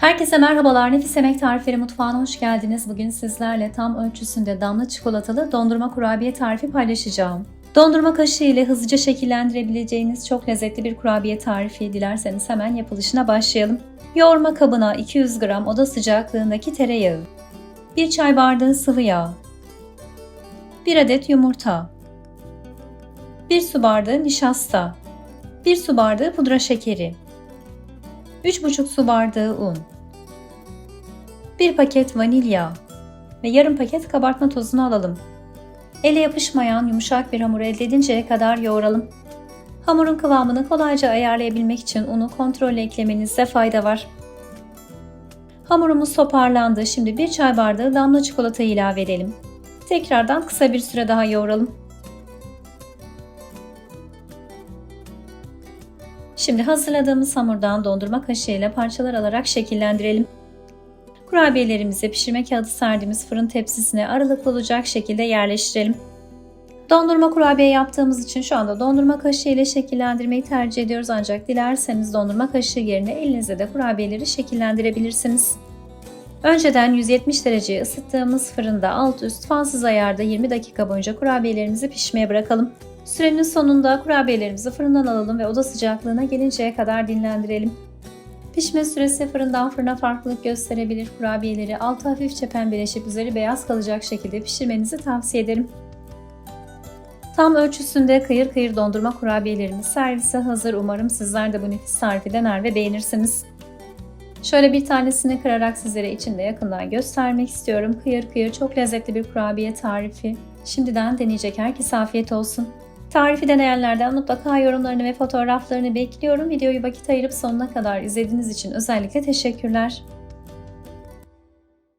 Herkese merhabalar. Nefis Yemek Tarifleri Mutfağı'na hoş geldiniz. Bugün sizlerle tam ölçüsünde damla çikolatalı dondurma kurabiye tarifi paylaşacağım. Dondurma kaşığı ile hızlıca şekillendirebileceğiniz çok lezzetli bir kurabiye tarifi. Dilerseniz hemen yapılışına başlayalım. Yoğurma kabına 200 gram oda sıcaklığındaki tereyağı, 1 çay bardağı sıvı yağ, 1 adet yumurta, 1 su bardağı nişasta, 1 su bardağı pudra şekeri, 3,5 su bardağı un, 1 paket vanilya ve yarım paket kabartma tozunu alalım. Ele yapışmayan yumuşak bir hamur elde edinceye kadar yoğuralım. Hamurun kıvamını kolayca ayarlayabilmek için unu kontrolle eklemenizde fayda var. Hamurumuz toparlandı. Şimdi bir çay bardağı damla çikolata ilave edelim. Tekrardan kısa bir süre daha yoğuralım. Şimdi hazırladığımız hamurdan dondurma kaşığıyla parçalar alarak şekillendirelim. Kurabiyelerimizi pişirme kağıdı serdiğimiz fırın tepsisine aralıklı olacak şekilde yerleştirelim. Dondurma kurabiye yaptığımız için şu anda dondurma kaşığı ile şekillendirmeyi tercih ediyoruz ancak dilerseniz dondurma kaşığı yerine elinizle de kurabiyeleri şekillendirebilirsiniz. Önceden 170 dereceye ısıttığımız fırında alt üst fansız ayarda 20 dakika boyunca kurabiyelerimizi pişmeye bırakalım. Sürenin sonunda kurabiyelerimizi fırından alalım ve oda sıcaklığına gelinceye kadar dinlendirelim. Pişme süresi fırından fırına farklılık gösterebilir. Kurabiyeleri altı hafifçe pembeleşip üzeri beyaz kalacak şekilde pişirmenizi tavsiye ederim. Tam ölçüsünde kıyır kıyır dondurma kurabiyelerimiz servise hazır. Umarım sizler de bu nefis tarifi dener ve beğenirsiniz. Şöyle bir tanesini kırarak sizlere içinde yakından göstermek istiyorum. Kıyır kıyır çok lezzetli bir kurabiye tarifi. Şimdiden deneyecek herkese afiyet olsun. Tarifi deneyenlerden mutlaka yorumlarını ve fotoğraflarını bekliyorum. Videoyu vakit ayırıp sonuna kadar izlediğiniz için özellikle teşekkürler.